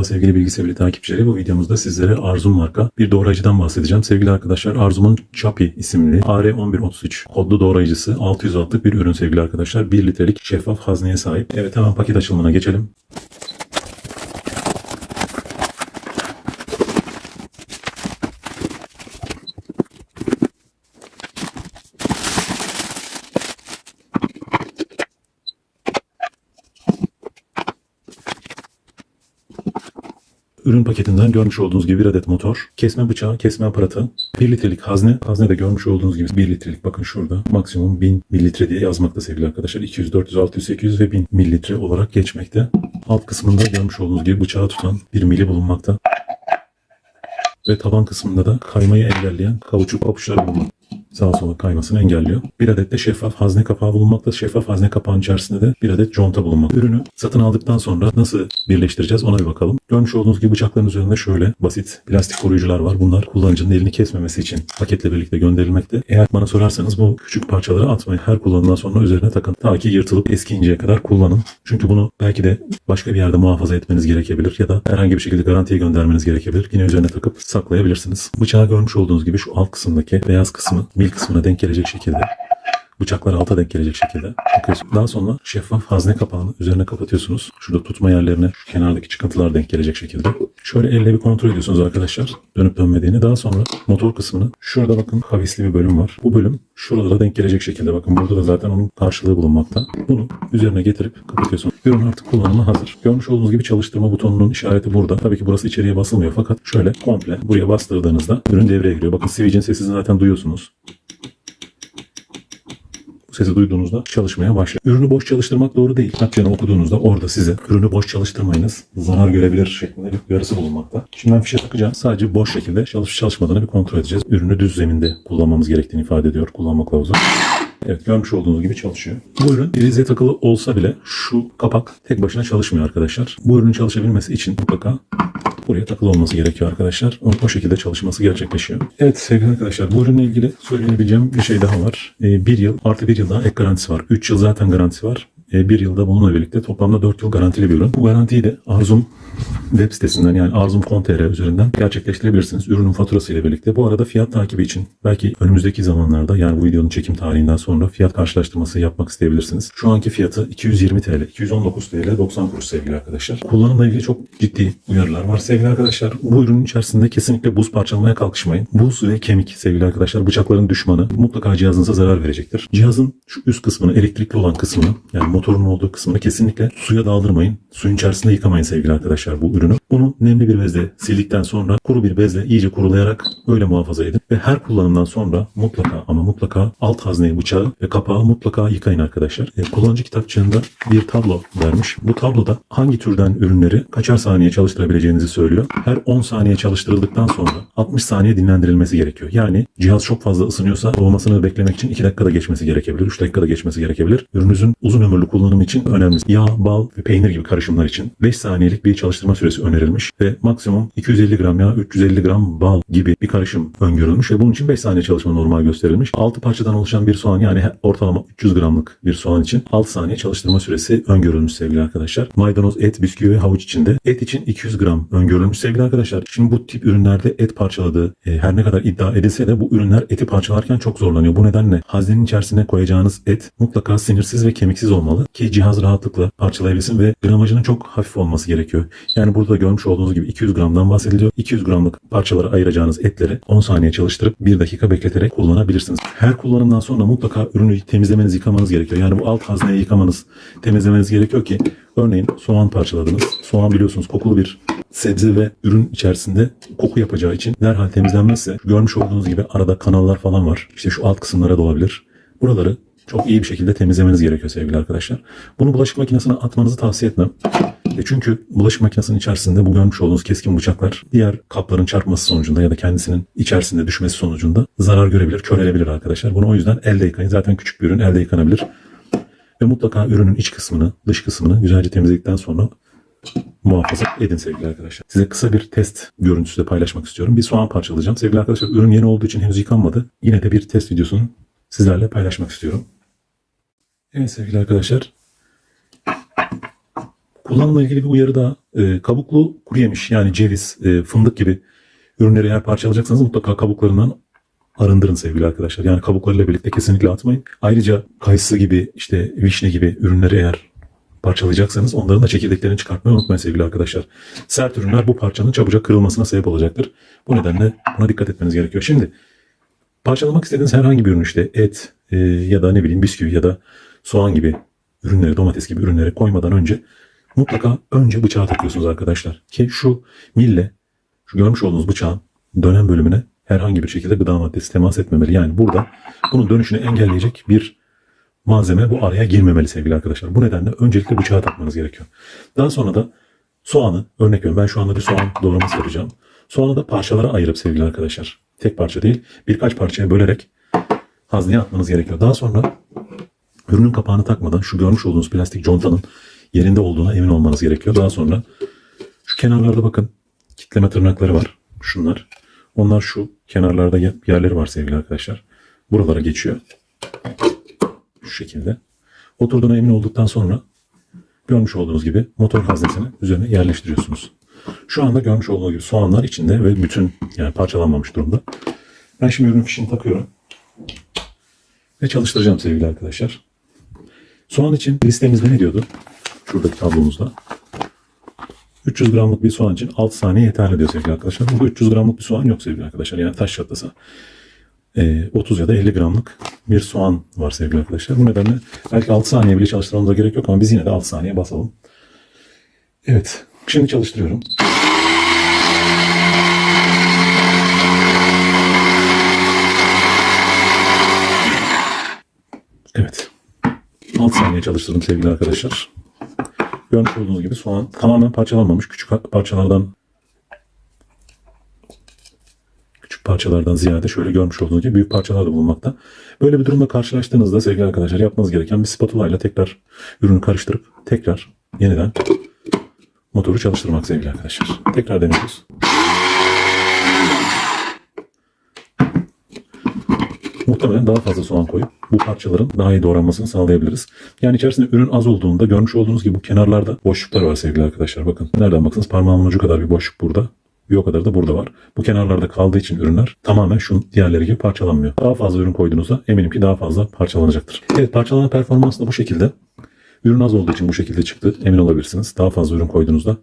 Merhaba sevgili Bilgi Sevgili takipçileri. Bu videomuzda sizlere Arzum marka bir doğrayıcıdan bahsedeceğim. Sevgili arkadaşlar Arzum'un Chapi isimli AR1133 kodlu doğrayıcısı 600 wattlık bir ürün sevgili arkadaşlar. 1 litrelik şeffaf hazneye sahip. Evet hemen paket açılımına geçelim. Ürün paketinden görmüş olduğunuz gibi bir adet motor, kesme bıçağı, kesme aparatı, 1 litrelik hazne. Hazne de görmüş olduğunuz gibi 1 litrelik bakın şurada maksimum 1000 mililitre diye yazmakta sevgili arkadaşlar. 200, 400, 600, 800 ve 1000 mililitre olarak geçmekte. Alt kısmında görmüş olduğunuz gibi bıçağı tutan bir mili bulunmakta. Ve taban kısmında da kaymayı engelleyen kavuçuk papuçları bulunmakta sağa sola kaymasını engelliyor. Bir adet de şeffaf hazne kapağı bulunmakta. Şeffaf hazne kapağının içerisinde de bir adet conta bulunmakta. Ürünü satın aldıktan sonra nasıl birleştireceğiz ona bir bakalım. Görmüş olduğunuz gibi bıçakların üzerinde şöyle basit plastik koruyucular var. Bunlar kullanıcının elini kesmemesi için paketle birlikte gönderilmekte. Eğer bana sorarsanız bu küçük parçaları atmayın. Her kullanımdan sonra üzerine takın. Ta ki yırtılıp eskiyinceye kadar kullanın. Çünkü bunu belki de başka bir yerde muhafaza etmeniz gerekebilir ya da herhangi bir şekilde garantiye göndermeniz gerekebilir. Yine üzerine takıp saklayabilirsiniz. Bıçağı görmüş olduğunuz gibi şu alt kısımdaki beyaz kısmı mil kısmına denk gelecek şekilde bıçaklar alta denk gelecek şekilde takıyorsunuz. Daha sonra şeffaf hazne kapağını üzerine kapatıyorsunuz. Şurada tutma yerlerine şu kenardaki çıkıntılar denk gelecek şekilde. Şöyle elle bir kontrol ediyorsunuz arkadaşlar. Dönüp dönmediğini. Daha sonra motor kısmını şurada bakın kavisli bir bölüm var. Bu bölüm şuralara denk gelecek şekilde. Bakın burada da zaten onun karşılığı bulunmakta. Bunu üzerine getirip kapatıyorsunuz. Ürün artık kullanıma hazır. Görmüş olduğunuz gibi çalıştırma butonunun işareti burada. Tabii ki burası içeriye basılmıyor fakat şöyle komple buraya bastırdığınızda ürün devreye giriyor. Bakın switch'in sesini zaten duyuyorsunuz. Bu sesi duyduğunuzda çalışmaya başlıyor. Ürünü boş çalıştırmak doğru değil. Kitapçanı okuduğunuzda orada size ürünü boş çalıştırmayınız. Zarar görebilir şeklinde bir uyarısı bulunmakta. Şimdi ben fişe takacağım. Sadece boş şekilde çalışıp çalışmadığını bir kontrol edeceğiz. Ürünü düz zeminde kullanmamız gerektiğini ifade ediyor kullanma kılavuzu. Evet görmüş olduğunuz gibi çalışıyor. Bu ürün prize takılı olsa bile şu kapak tek başına çalışmıyor arkadaşlar. Bu ürünün çalışabilmesi için mutlaka buraya takılı olması gerekiyor arkadaşlar. O, o şekilde çalışması gerçekleşiyor. Evet sevgili arkadaşlar bu ürünle ilgili söyleyebileceğim bir şey daha var. Ee, bir yıl artı bir yıl daha ek garantisi var. 3 yıl zaten garantisi var. Ee, bir yılda bununla birlikte toplamda 4 yıl garantili bir ürün. Bu garantiyi de Arzum web sitesinden yani arzum.com.tr üzerinden gerçekleştirebilirsiniz. Ürünün faturası ile birlikte. Bu arada fiyat takibi için belki önümüzdeki zamanlarda yani bu videonun çekim tarihinden sonra fiyat karşılaştırması yapmak isteyebilirsiniz. Şu anki fiyatı 220 TL, 219 TL 90 kuruş sevgili arkadaşlar. Kullanımla ilgili çok ciddi uyarılar var sevgili arkadaşlar. Bu ürünün içerisinde kesinlikle buz parçalamaya kalkışmayın. Buz ve kemik sevgili arkadaşlar bıçakların düşmanı mutlaka cihazınıza zarar verecektir. Cihazın şu üst kısmını elektrikli olan kısmını yani motorun olduğu kısmını kesinlikle suya daldırmayın. Suyun içerisinde yıkamayın sevgili arkadaşlar bu ürünü. Bunu nemli bir bezle sildikten sonra kuru bir bezle iyice kurulayarak öyle muhafaza edin. Ve her kullanımdan sonra mutlaka ama mutlaka alt hazneyi bıçağı ve kapağı mutlaka yıkayın arkadaşlar. E, kullanıcı kitapçığında bir tablo vermiş. Bu tabloda hangi türden ürünleri kaçar saniye çalıştırabileceğinizi söylüyor. Her 10 saniye çalıştırıldıktan sonra 60 saniye dinlendirilmesi gerekiyor. Yani cihaz çok fazla ısınıyorsa soğumasını beklemek için 2 dakikada geçmesi gerekebilir. 3 dakikada geçmesi gerekebilir. Ürününüzün uzun ömürlü kullanımı için önemli. Yağ, bal ve peynir gibi karışımlar için 5 saniyelik bir çalıştırma süresi önerilmiş ve maksimum 250 gram yağ, 350 gram bal gibi bir karışım öngörülmüş ve bunun için 5 saniye çalışma normal gösterilmiş. 6 parçadan oluşan bir soğan yani ortalama 300 gramlık bir soğan için 6 saniye çalıştırma süresi öngörülmüş sevgili arkadaşlar. Maydanoz, et, bisküvi ve havuç içinde et için 200 gram öngörülmüş sevgili arkadaşlar. Şimdi bu tip ürünlerde et parçaladığı e, her ne kadar iddia edilse de bu ürünler eti parçalarken çok zorlanıyor. Bu nedenle haznenin içerisine koyacağınız et mutlaka sinirsiz ve kemiksiz olmalı ki cihaz rahatlıkla parçalayabilsin ve gramajının çok hafif olması gerekiyor. Yani burada görmüş olduğunuz gibi 200 gramdan bahsediliyor. 200 gramlık parçalara ayıracağınız etleri 10 saniye çalıştırıp 1 dakika bekleterek kullanabilirsiniz. Her kullanımdan sonra mutlaka ürünü temizlemeniz, yıkamanız gerekiyor. Yani bu alt hazneyi yıkamanız, temizlemeniz gerekiyor ki örneğin soğan parçaladınız. Soğan biliyorsunuz kokulu bir sebze ve ürün içerisinde koku yapacağı için derhal temizlenmezse görmüş olduğunuz gibi arada kanallar falan var. İşte şu alt kısımlara da olabilir. Buraları çok iyi bir şekilde temizlemeniz gerekiyor sevgili arkadaşlar. Bunu bulaşık makinesine atmanızı tavsiye etmem. E çünkü bulaşık makinesinin içerisinde bu görmüş olduğunuz keskin bıçaklar diğer kapların çarpması sonucunda ya da kendisinin içerisinde düşmesi sonucunda zarar görebilir, körelebilir arkadaşlar. Bunu o yüzden elde yıkayın. Zaten küçük bir ürün elde yıkanabilir. Ve mutlaka ürünün iç kısmını, dış kısmını güzelce temizledikten sonra muhafaza edin sevgili arkadaşlar. Size kısa bir test görüntüsü de paylaşmak istiyorum. Bir soğan parçalayacağım. Sevgili arkadaşlar ürün yeni olduğu için henüz yıkanmadı. Yine de bir test videosunu sizlerle paylaşmak istiyorum. Evet sevgili arkadaşlar. Kullanımla ilgili bir uyarı da e, kabuklu kuru yemiş yani ceviz, e, fındık gibi ürünleri eğer parçalayacaksanız mutlaka kabuklarından arındırın sevgili arkadaşlar. Yani kabuklarıyla birlikte kesinlikle atmayın. Ayrıca kayısı gibi işte vişne gibi ürünleri eğer parçalayacaksanız onların da çekirdeklerini çıkartmayı unutmayın sevgili arkadaşlar. Sert ürünler bu parçanın çabucak kırılmasına sebep olacaktır. Bu nedenle buna dikkat etmeniz gerekiyor. Şimdi parçalamak istediğiniz herhangi bir ürün işte et e, ya da ne bileyim bisküvi ya da soğan gibi ürünleri, domates gibi ürünleri koymadan önce mutlaka önce bıçağı takıyorsunuz arkadaşlar. Ki şu mille, şu görmüş olduğunuz bıçağın dönem bölümüne herhangi bir şekilde gıda maddesi temas etmemeli. Yani burada bunun dönüşünü engelleyecek bir malzeme bu araya girmemeli sevgili arkadaşlar. Bu nedenle öncelikle bıçağı takmanız gerekiyor. Daha sonra da soğanı, örnek veriyorum ben şu anda bir soğan doğraması yapacağım. Soğanı da parçalara ayırıp sevgili arkadaşlar. Tek parça değil birkaç parçaya bölerek hazneye atmanız gerekiyor. Daha sonra ürünün kapağını takmadan şu görmüş olduğunuz plastik contanın yerinde olduğuna emin olmanız gerekiyor. Daha sonra şu kenarlarda bakın kitleme tırnakları var. Şunlar. Onlar şu kenarlarda ye- yerleri var sevgili arkadaşlar. Buralara geçiyor. Şu şekilde. Oturduğuna emin olduktan sonra görmüş olduğunuz gibi motor haznesini üzerine yerleştiriyorsunuz. Şu anda görmüş olduğunuz gibi soğanlar içinde ve bütün yani parçalanmamış durumda. Ben şimdi ürün fişini takıyorum. Ve çalıştıracağım sevgili arkadaşlar. Soğan için listemizde ne diyordu? Şuradaki tablomuzda. 300 gramlık bir soğan için 6 saniye yeterli diyor sevgili arkadaşlar. Burada 300 gramlık bir soğan yok sevgili arkadaşlar. Yani taş çatlasa e, 30 ya da 50 gramlık bir soğan var sevgili arkadaşlar. Bu nedenle belki 6 saniye bile çalıştırmamıza gerek yok ama biz yine de 6 saniye basalım. Evet. Şimdi çalıştırıyorum. Evet. 6 saniye çalıştırdım sevgili arkadaşlar. Görmüş olduğunuz gibi soğan tamamen parçalanmamış. Küçük parçalardan küçük parçalardan ziyade şöyle görmüş olduğunuz gibi büyük parçalar da bulunmakta. Böyle bir durumla karşılaştığınızda sevgili arkadaşlar yapmanız gereken bir spatula ile tekrar ürünü karıştırıp tekrar yeniden motoru çalıştırmak sevgili arkadaşlar. Tekrar deniyoruz. Muhtemelen daha fazla soğan koyup bu parçaların daha iyi doğranmasını sağlayabiliriz. Yani içerisinde ürün az olduğunda görmüş olduğunuz gibi bu kenarlarda boşluklar var sevgili arkadaşlar. Bakın nereden baksanız parmağımın ucu kadar bir boşluk burada. Bir o kadar da burada var. Bu kenarlarda kaldığı için ürünler tamamen şu diğerleri gibi parçalanmıyor. Daha fazla ürün koyduğunuzda eminim ki daha fazla parçalanacaktır. Evet parçalama performansı da bu şekilde. Ürün az olduğu için bu şekilde çıktı. Emin olabilirsiniz. Daha fazla ürün koyduğunuzda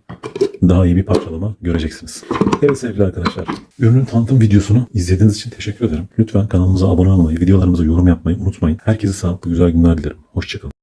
daha iyi bir parçalama göreceksiniz. Evet sevgili arkadaşlar. Ürünün tanıtım videosunu izlediğiniz için teşekkür ederim. Lütfen kanalımıza abone olmayı, videolarımıza yorum yapmayı unutmayın. Herkese sağlıklı güzel günler dilerim. Hoşçakalın.